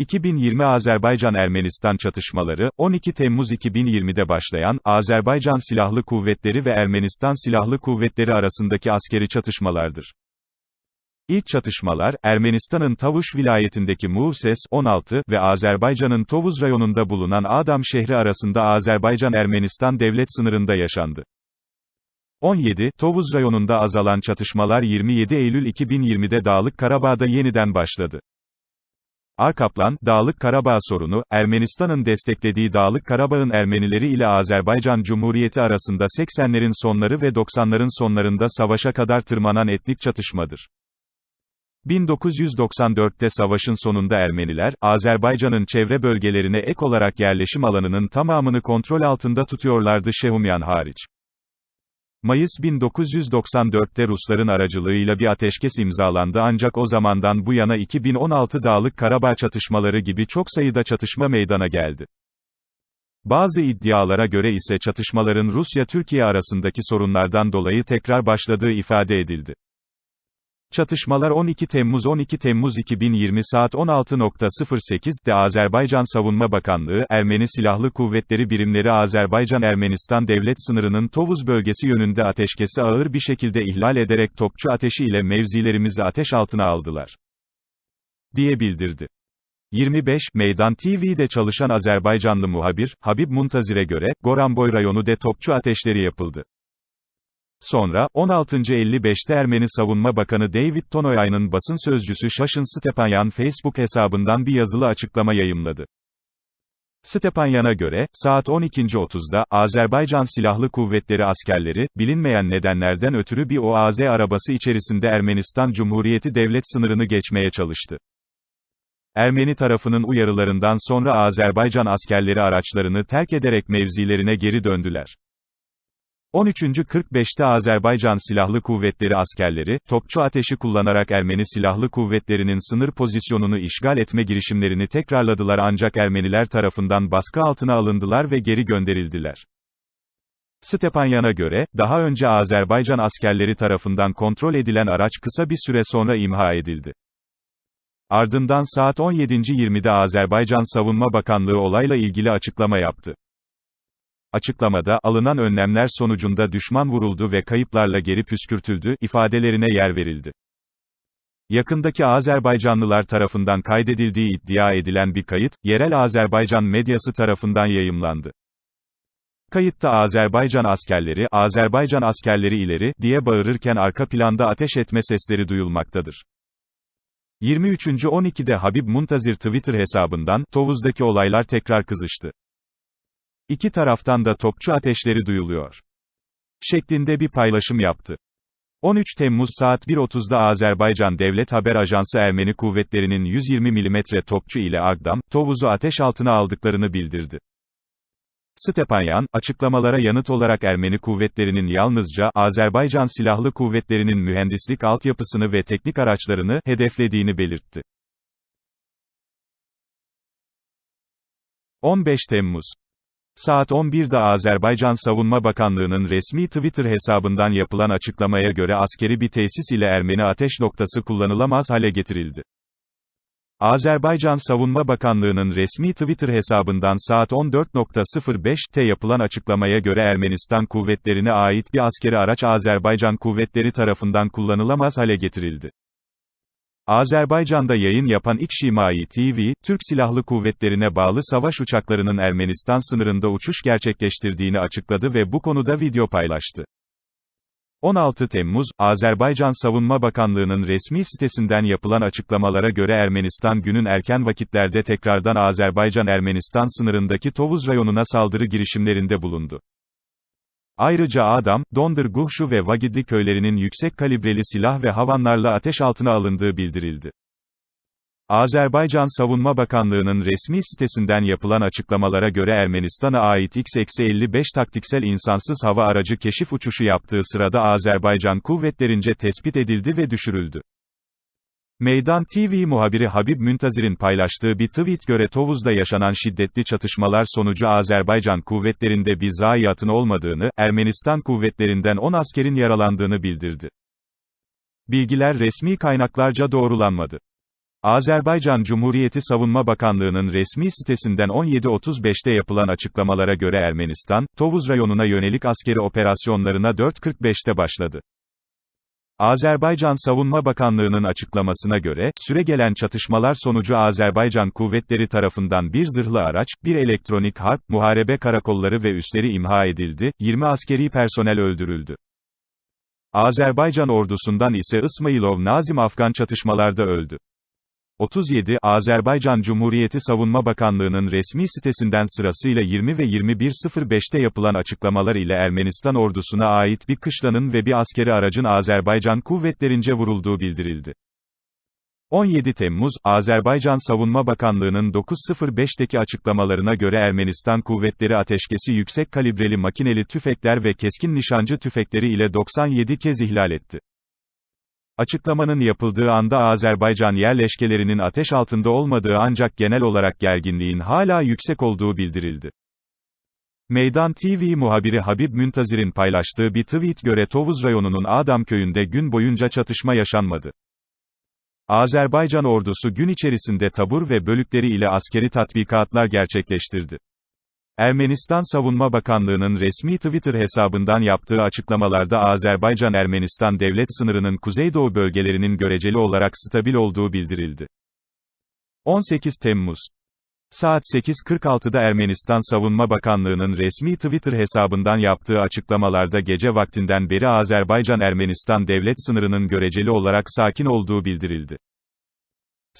2020 Azerbaycan-Ermenistan çatışmaları, 12 Temmuz 2020'de başlayan, Azerbaycan Silahlı Kuvvetleri ve Ermenistan Silahlı Kuvvetleri arasındaki askeri çatışmalardır. İlk çatışmalar, Ermenistan'ın Tavuş vilayetindeki Muses, 16 ve Azerbaycan'ın Tovuz rayonunda bulunan Adam şehri arasında Azerbaycan-Ermenistan devlet sınırında yaşandı. 17, Tovuz rayonunda azalan çatışmalar 27 Eylül 2020'de Dağlık Karabağ'da yeniden başladı. Arkaplan, Dağlık Karabağ sorunu, Ermenistan'ın desteklediği Dağlık Karabağ'ın Ermenileri ile Azerbaycan Cumhuriyeti arasında 80'lerin sonları ve 90'ların sonlarında savaşa kadar tırmanan etnik çatışmadır. 1994'te savaşın sonunda Ermeniler, Azerbaycan'ın çevre bölgelerine ek olarak yerleşim alanının tamamını kontrol altında tutuyorlardı Şehumyan hariç. Mayıs 1994'te Rusların aracılığıyla bir ateşkes imzalandı ancak o zamandan bu yana 2016 Dağlık Karabağ çatışmaları gibi çok sayıda çatışma meydana geldi. Bazı iddialara göre ise çatışmaların Rusya-Türkiye arasındaki sorunlardan dolayı tekrar başladığı ifade edildi. Çatışmalar 12 Temmuz 12 Temmuz 2020 saat 16.08'de Azerbaycan Savunma Bakanlığı, Ermeni Silahlı Kuvvetleri birimleri Azerbaycan-Ermenistan devlet sınırının Tovuz bölgesi yönünde ateşkesi ağır bir şekilde ihlal ederek topçu ateşi ile mevzilerimizi ateş altına aldılar. diye bildirdi. 25, Meydan TV'de çalışan Azerbaycanlı muhabir, Habib Muntazir'e göre, Goranboy rayonu de topçu ateşleri yapıldı. Sonra, 16.55'te Ermeni Savunma Bakanı David Tonoyay'ın basın sözcüsü Şaşın Stepanyan Facebook hesabından bir yazılı açıklama yayımladı. Stepanyan'a göre, saat 12.30'da, Azerbaycan Silahlı Kuvvetleri askerleri, bilinmeyen nedenlerden ötürü bir OAZ arabası içerisinde Ermenistan Cumhuriyeti devlet sınırını geçmeye çalıştı. Ermeni tarafının uyarılarından sonra Azerbaycan askerleri araçlarını terk ederek mevzilerine geri döndüler. 13.45'te Azerbaycan Silahlı Kuvvetleri askerleri, topçu ateşi kullanarak Ermeni Silahlı Kuvvetleri'nin sınır pozisyonunu işgal etme girişimlerini tekrarladılar ancak Ermeniler tarafından baskı altına alındılar ve geri gönderildiler. Stepanyan'a göre, daha önce Azerbaycan askerleri tarafından kontrol edilen araç kısa bir süre sonra imha edildi. Ardından saat 17.20'de Azerbaycan Savunma Bakanlığı olayla ilgili açıklama yaptı. Açıklamada, alınan önlemler sonucunda düşman vuruldu ve kayıplarla geri püskürtüldü, ifadelerine yer verildi. Yakındaki Azerbaycanlılar tarafından kaydedildiği iddia edilen bir kayıt, yerel Azerbaycan medyası tarafından yayımlandı. Kayıtta Azerbaycan askerleri, Azerbaycan askerleri ileri, diye bağırırken arka planda ateş etme sesleri duyulmaktadır. 23.12'de Habib Muntazir Twitter hesabından, Tovuz'daki olaylar tekrar kızıştı. İki taraftan da topçu ateşleri duyuluyor. Şeklinde bir paylaşım yaptı. 13 Temmuz saat 1.30'da Azerbaycan Devlet Haber Ajansı Ermeni kuvvetlerinin 120 mm topçu ile Agdam, Tovuz'u ateş altına aldıklarını bildirdi. Stepanyan, açıklamalara yanıt olarak Ermeni kuvvetlerinin yalnızca, Azerbaycan Silahlı Kuvvetleri'nin mühendislik altyapısını ve teknik araçlarını, hedeflediğini belirtti. 15 Temmuz Saat 11'de Azerbaycan Savunma Bakanlığı'nın resmi Twitter hesabından yapılan açıklamaya göre askeri bir tesis ile Ermeni ateş noktası kullanılamaz hale getirildi. Azerbaycan Savunma Bakanlığı'nın resmi Twitter hesabından saat 14.05'te yapılan açıklamaya göre Ermenistan kuvvetlerine ait bir askeri araç Azerbaycan kuvvetleri tarafından kullanılamaz hale getirildi. Azerbaycan'da yayın yapan İkşimai TV, Türk Silahlı Kuvvetlerine bağlı savaş uçaklarının Ermenistan sınırında uçuş gerçekleştirdiğini açıkladı ve bu konuda video paylaştı. 16 Temmuz, Azerbaycan Savunma Bakanlığı'nın resmi sitesinden yapılan açıklamalara göre Ermenistan günün erken vakitlerde tekrardan Azerbaycan-Ermenistan sınırındaki Tovuz rayonuna saldırı girişimlerinde bulundu. Ayrıca Adam, Dondur Guhşu ve Vagidli köylerinin yüksek kalibreli silah ve havanlarla ateş altına alındığı bildirildi. Azerbaycan Savunma Bakanlığı'nın resmi sitesinden yapılan açıklamalara göre Ermenistan'a ait X-55 taktiksel insansız hava aracı keşif uçuşu yaptığı sırada Azerbaycan kuvvetlerince tespit edildi ve düşürüldü. Meydan TV muhabiri Habib Müntazir'in paylaştığı bir tweet göre Tovuz'da yaşanan şiddetli çatışmalar sonucu Azerbaycan kuvvetlerinde bir zayiatın olmadığını, Ermenistan kuvvetlerinden 10 askerin yaralandığını bildirdi. Bilgiler resmi kaynaklarca doğrulanmadı. Azerbaycan Cumhuriyeti Savunma Bakanlığı'nın resmi sitesinden 17.35'te yapılan açıklamalara göre Ermenistan, Tovuz rayonuna yönelik askeri operasyonlarına 4.45'te başladı. Azerbaycan Savunma Bakanlığı'nın açıklamasına göre, süregelen çatışmalar sonucu Azerbaycan kuvvetleri tarafından bir zırhlı araç, bir elektronik harp, muharebe karakolları ve üsleri imha edildi, 20 askeri personel öldürüldü. Azerbaycan ordusundan ise İsmailov Nazim Afgan çatışmalarda öldü. 37, Azerbaycan Cumhuriyeti Savunma Bakanlığı'nın resmi sitesinden sırasıyla 20 ve 21.05'te yapılan açıklamalar ile Ermenistan ordusuna ait bir kışlanın ve bir askeri aracın Azerbaycan kuvvetlerince vurulduğu bildirildi. 17 Temmuz, Azerbaycan Savunma Bakanlığı'nın 9.05'teki açıklamalarına göre Ermenistan kuvvetleri ateşkesi yüksek kalibreli makineli tüfekler ve keskin nişancı tüfekleri ile 97 kez ihlal etti. Açıklamanın yapıldığı anda Azerbaycan yerleşkelerinin ateş altında olmadığı ancak genel olarak gerginliğin hala yüksek olduğu bildirildi. Meydan TV muhabiri Habib Müntazir'in paylaştığı bir tweet göre Tovuz rayonunun Adam köyünde gün boyunca çatışma yaşanmadı. Azerbaycan ordusu gün içerisinde tabur ve bölükleri ile askeri tatbikatlar gerçekleştirdi. Ermenistan Savunma Bakanlığı'nın resmi Twitter hesabından yaptığı açıklamalarda Azerbaycan-Ermenistan devlet sınırının kuzeydoğu bölgelerinin göreceli olarak stabil olduğu bildirildi. 18 Temmuz Saat 8.46'da Ermenistan Savunma Bakanlığı'nın resmi Twitter hesabından yaptığı açıklamalarda gece vaktinden beri Azerbaycan-Ermenistan devlet sınırının göreceli olarak sakin olduğu bildirildi.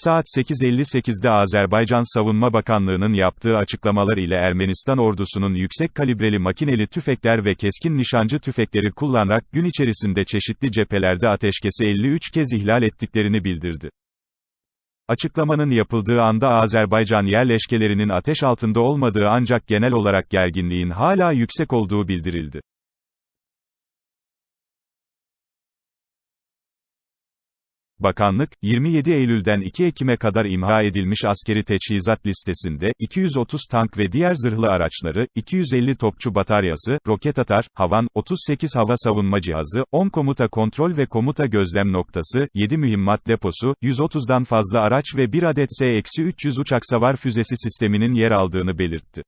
Saat 8.58'de Azerbaycan Savunma Bakanlığı'nın yaptığı açıklamalar ile Ermenistan ordusunun yüksek kalibreli makineli tüfekler ve keskin nişancı tüfekleri kullanarak gün içerisinde çeşitli cephelerde ateşkesi 53 kez ihlal ettiklerini bildirdi. Açıklamanın yapıldığı anda Azerbaycan yerleşkelerinin ateş altında olmadığı ancak genel olarak gerginliğin hala yüksek olduğu bildirildi. Bakanlık, 27 Eylül'den 2 Ekim'e kadar imha edilmiş askeri teçhizat listesinde, 230 tank ve diğer zırhlı araçları, 250 topçu bataryası, roket atar, havan, 38 hava savunma cihazı, 10 komuta kontrol ve komuta gözlem noktası, 7 mühimmat deposu, 130'dan fazla araç ve 1 adet S-300 uçak savar füzesi sisteminin yer aldığını belirtti.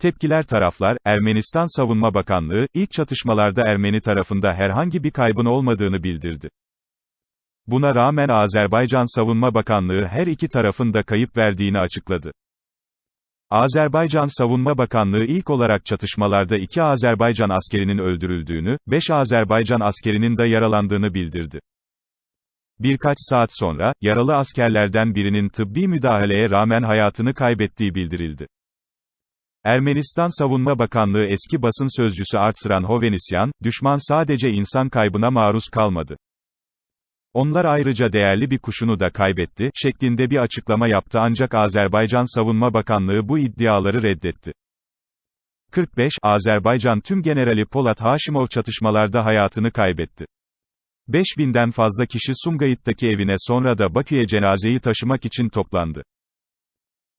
Tepkiler taraflar, Ermenistan Savunma Bakanlığı, ilk çatışmalarda Ermeni tarafında herhangi bir kaybın olmadığını bildirdi. Buna rağmen Azerbaycan Savunma Bakanlığı her iki tarafın da kayıp verdiğini açıkladı. Azerbaycan Savunma Bakanlığı ilk olarak çatışmalarda iki Azerbaycan askerinin öldürüldüğünü, beş Azerbaycan askerinin de yaralandığını bildirdi. Birkaç saat sonra, yaralı askerlerden birinin tıbbi müdahaleye rağmen hayatını kaybettiği bildirildi. Ermenistan Savunma Bakanlığı eski basın sözcüsü Artsran Hovhannisyan, düşman sadece insan kaybına maruz kalmadı. Onlar ayrıca değerli bir kuşunu da kaybetti, şeklinde bir açıklama yaptı ancak Azerbaycan Savunma Bakanlığı bu iddiaları reddetti. 45, Azerbaycan Tüm Generali Polat Haşimov çatışmalarda hayatını kaybetti. 5000'den fazla kişi Sumgayit'taki evine sonra da Bakü'ye cenazeyi taşımak için toplandı.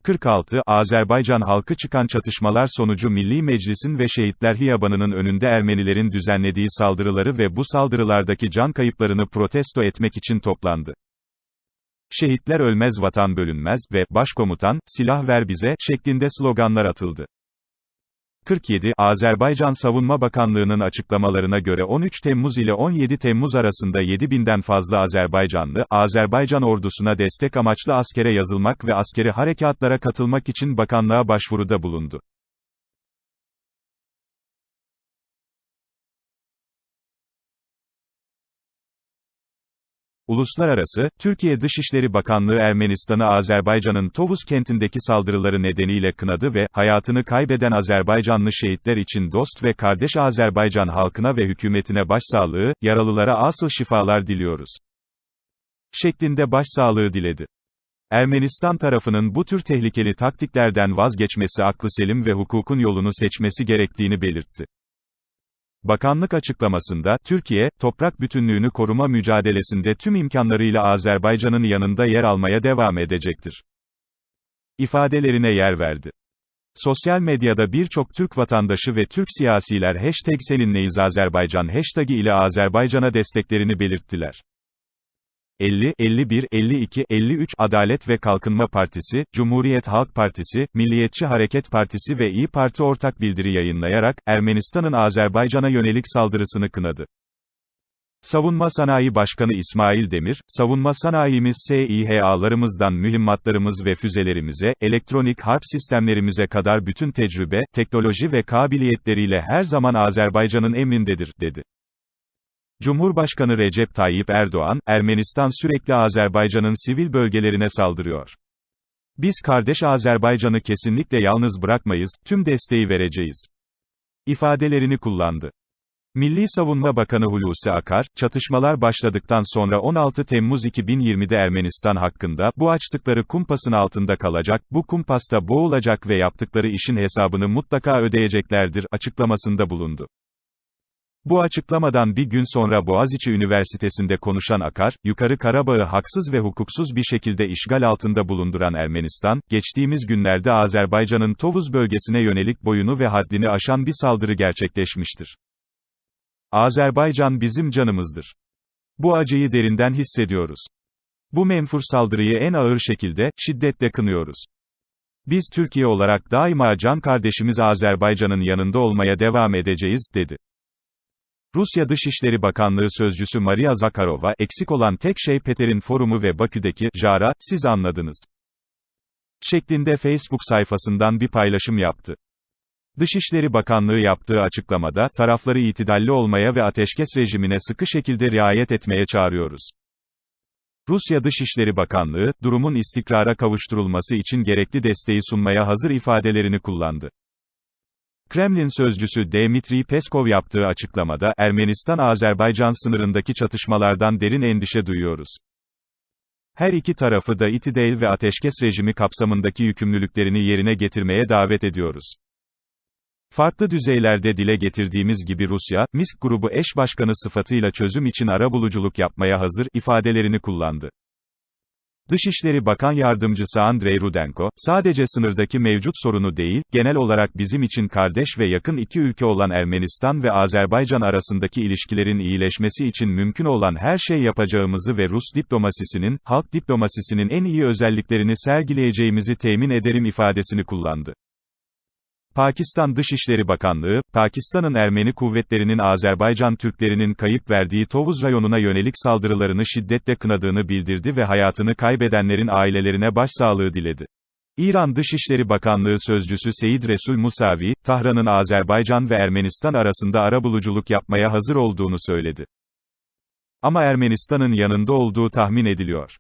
46, Azerbaycan halkı çıkan çatışmalar sonucu Milli Meclis'in ve Şehitler Hiyabanı'nın önünde Ermenilerin düzenlediği saldırıları ve bu saldırılardaki can kayıplarını protesto etmek için toplandı. Şehitler ölmez vatan bölünmez ve başkomutan silah ver bize şeklinde sloganlar atıldı. 47, Azerbaycan Savunma Bakanlığı'nın açıklamalarına göre 13 Temmuz ile 17 Temmuz arasında 7000'den fazla Azerbaycanlı, Azerbaycan ordusuna destek amaçlı askere yazılmak ve askeri harekatlara katılmak için bakanlığa başvuruda bulundu. Uluslararası, Türkiye Dışişleri Bakanlığı Ermenistan'ı Azerbaycan'ın Tovuz kentindeki saldırıları nedeniyle kınadı ve, hayatını kaybeden Azerbaycanlı şehitler için dost ve kardeş Azerbaycan halkına ve hükümetine başsağlığı, yaralılara asıl şifalar diliyoruz. Şeklinde başsağlığı diledi. Ermenistan tarafının bu tür tehlikeli taktiklerden vazgeçmesi aklı selim ve hukukun yolunu seçmesi gerektiğini belirtti. Bakanlık açıklamasında, Türkiye, toprak bütünlüğünü koruma mücadelesinde tüm imkanlarıyla Azerbaycan'ın yanında yer almaya devam edecektir. İfadelerine yer verdi. Sosyal medyada birçok Türk vatandaşı ve Türk siyasiler hashtag seninleyiz Azerbaycan hashtag ile Azerbaycan'a desteklerini belirttiler. 50, 51, 52, 53 Adalet ve Kalkınma Partisi, Cumhuriyet Halk Partisi, Milliyetçi Hareket Partisi ve İyi Parti ortak bildiri yayınlayarak, Ermenistan'ın Azerbaycan'a yönelik saldırısını kınadı. Savunma Sanayi Başkanı İsmail Demir, savunma sanayimiz SİHA'larımızdan mühimmatlarımız ve füzelerimize, elektronik harp sistemlerimize kadar bütün tecrübe, teknoloji ve kabiliyetleriyle her zaman Azerbaycan'ın emrindedir, dedi. Cumhurbaşkanı Recep Tayyip Erdoğan, Ermenistan sürekli Azerbaycan'ın sivil bölgelerine saldırıyor. Biz kardeş Azerbaycan'ı kesinlikle yalnız bırakmayız, tüm desteği vereceğiz. ifadelerini kullandı. Milli Savunma Bakanı Hulusi Akar, çatışmalar başladıktan sonra 16 Temmuz 2020'de Ermenistan hakkında, bu açtıkları kumpasın altında kalacak, bu kumpasta boğulacak ve yaptıkları işin hesabını mutlaka ödeyeceklerdir, açıklamasında bulundu. Bu açıklamadan bir gün sonra Boğaziçi Üniversitesi'nde konuşan Akar, Yukarı Karabağ'ı haksız ve hukuksuz bir şekilde işgal altında bulunduran Ermenistan, geçtiğimiz günlerde Azerbaycan'ın Tovuz bölgesine yönelik boyunu ve haddini aşan bir saldırı gerçekleşmiştir. Azerbaycan bizim canımızdır. Bu acıyı derinden hissediyoruz. Bu menfur saldırıyı en ağır şekilde, şiddetle kınıyoruz. Biz Türkiye olarak daima can kardeşimiz Azerbaycan'ın yanında olmaya devam edeceğiz, dedi. Rusya Dışişleri Bakanlığı Sözcüsü Maria Zakharova, eksik olan tek şey Peter'in forumu ve Bakü'deki, Jara, siz anladınız. Şeklinde Facebook sayfasından bir paylaşım yaptı. Dışişleri Bakanlığı yaptığı açıklamada, tarafları itidalli olmaya ve ateşkes rejimine sıkı şekilde riayet etmeye çağırıyoruz. Rusya Dışişleri Bakanlığı, durumun istikrara kavuşturulması için gerekli desteği sunmaya hazır ifadelerini kullandı. Kremlin sözcüsü Dmitri Peskov yaptığı açıklamada, Ermenistan-Azerbaycan sınırındaki çatışmalardan derin endişe duyuyoruz. Her iki tarafı da itidal ve ateşkes rejimi kapsamındaki yükümlülüklerini yerine getirmeye davet ediyoruz. Farklı düzeylerde dile getirdiğimiz gibi Rusya, Misk grubu eş başkanı sıfatıyla çözüm için arabuluculuk yapmaya hazır, ifadelerini kullandı. Dışişleri Bakan Yardımcısı Andrei Rudenko, sadece sınırdaki mevcut sorunu değil, genel olarak bizim için kardeş ve yakın iki ülke olan Ermenistan ve Azerbaycan arasındaki ilişkilerin iyileşmesi için mümkün olan her şey yapacağımızı ve Rus diplomasisinin, halk diplomasisinin en iyi özelliklerini sergileyeceğimizi temin ederim ifadesini kullandı. Pakistan Dışişleri Bakanlığı, Pakistan'ın Ermeni kuvvetlerinin Azerbaycan Türklerinin kayıp verdiği Tovuz rayonuna yönelik saldırılarını şiddetle kınadığını bildirdi ve hayatını kaybedenlerin ailelerine başsağlığı diledi. İran Dışişleri Bakanlığı Sözcüsü Seyid Resul Musavi, Tahran'ın Azerbaycan ve Ermenistan arasında arabuluculuk yapmaya hazır olduğunu söyledi. Ama Ermenistan'ın yanında olduğu tahmin ediliyor.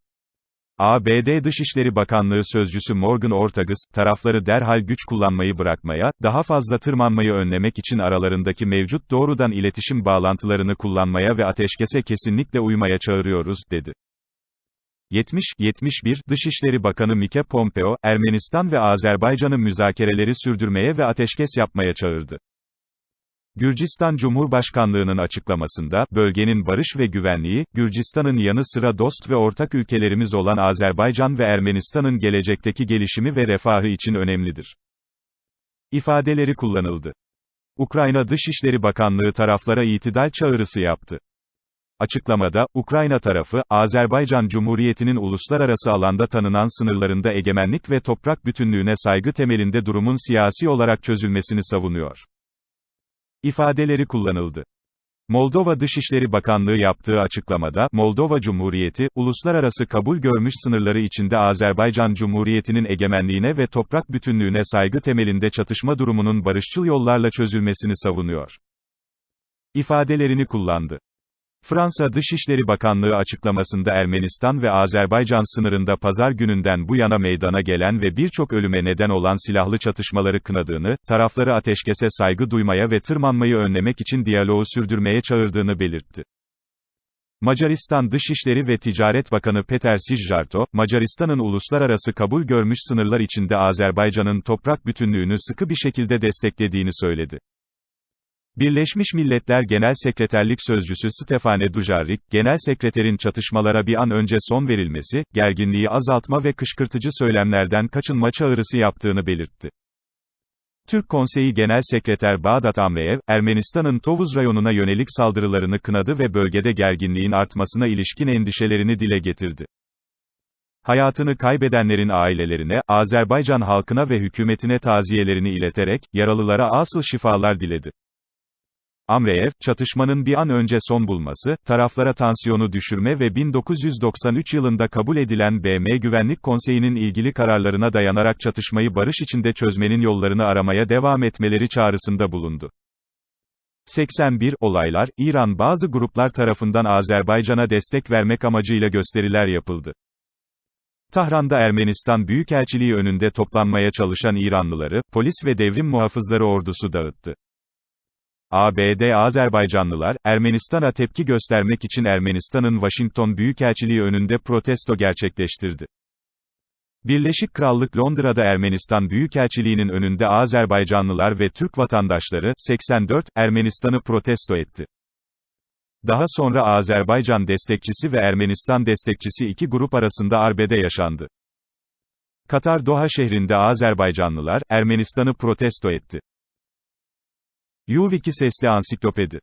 ABD Dışişleri Bakanlığı Sözcüsü Morgan Ortagus, tarafları derhal güç kullanmayı bırakmaya, daha fazla tırmanmayı önlemek için aralarındaki mevcut doğrudan iletişim bağlantılarını kullanmaya ve ateşkese kesinlikle uymaya çağırıyoruz, dedi. 70-71 Dışişleri Bakanı Mike Pompeo, Ermenistan ve Azerbaycan'ın müzakereleri sürdürmeye ve ateşkes yapmaya çağırdı. Gürcistan Cumhurbaşkanlığının açıklamasında, bölgenin barış ve güvenliği, Gürcistan'ın yanı sıra dost ve ortak ülkelerimiz olan Azerbaycan ve Ermenistan'ın gelecekteki gelişimi ve refahı için önemlidir. İfadeleri kullanıldı. Ukrayna Dışişleri Bakanlığı taraflara itidal çağrısı yaptı. Açıklamada, Ukrayna tarafı, Azerbaycan Cumhuriyeti'nin uluslararası alanda tanınan sınırlarında egemenlik ve toprak bütünlüğüne saygı temelinde durumun siyasi olarak çözülmesini savunuyor ifadeleri kullanıldı. Moldova Dışişleri Bakanlığı yaptığı açıklamada, Moldova Cumhuriyeti, uluslararası kabul görmüş sınırları içinde Azerbaycan Cumhuriyeti'nin egemenliğine ve toprak bütünlüğüne saygı temelinde çatışma durumunun barışçıl yollarla çözülmesini savunuyor. ifadelerini kullandı. Fransa Dışişleri Bakanlığı açıklamasında Ermenistan ve Azerbaycan sınırında pazar gününden bu yana meydana gelen ve birçok ölüme neden olan silahlı çatışmaları kınadığını, tarafları ateşkese saygı duymaya ve tırmanmayı önlemek için diyaloğu sürdürmeye çağırdığını belirtti. Macaristan Dışişleri ve Ticaret Bakanı Peter Sijjarto, Macaristan'ın uluslararası kabul görmüş sınırlar içinde Azerbaycan'ın toprak bütünlüğünü sıkı bir şekilde desteklediğini söyledi. Birleşmiş Milletler Genel Sekreterlik Sözcüsü Stefane Dujarric, Genel Sekreterin çatışmalara bir an önce son verilmesi, gerginliği azaltma ve kışkırtıcı söylemlerden kaçınma çağrısı yaptığını belirtti. Türk Konseyi Genel Sekreter Bağdat Amreyev, Ermenistan'ın Tovuz rayonuna yönelik saldırılarını kınadı ve bölgede gerginliğin artmasına ilişkin endişelerini dile getirdi. Hayatını kaybedenlerin ailelerine, Azerbaycan halkına ve hükümetine taziyelerini ileterek, yaralılara asıl şifalar diledi. Amreyev, çatışmanın bir an önce son bulması, taraflara tansiyonu düşürme ve 1993 yılında kabul edilen BM Güvenlik Konseyi'nin ilgili kararlarına dayanarak çatışmayı barış içinde çözmenin yollarını aramaya devam etmeleri çağrısında bulundu. 81 olaylar, İran bazı gruplar tarafından Azerbaycan'a destek vermek amacıyla gösteriler yapıldı. Tahran'da Ermenistan Büyükelçiliği önünde toplanmaya çalışan İranlıları, polis ve devrim muhafızları ordusu dağıttı. ABD Azerbaycanlılar, Ermenistan'a tepki göstermek için Ermenistan'ın Washington Büyükelçiliği önünde protesto gerçekleştirdi. Birleşik Krallık Londra'da Ermenistan Büyükelçiliğinin önünde Azerbaycanlılar ve Türk vatandaşları, 84, Ermenistan'ı protesto etti. Daha sonra Azerbaycan destekçisi ve Ermenistan destekçisi iki grup arasında arbede yaşandı. Katar Doha şehrinde Azerbaycanlılar, Ermenistan'ı protesto etti. U-Wiki Sesli Ansiklopedi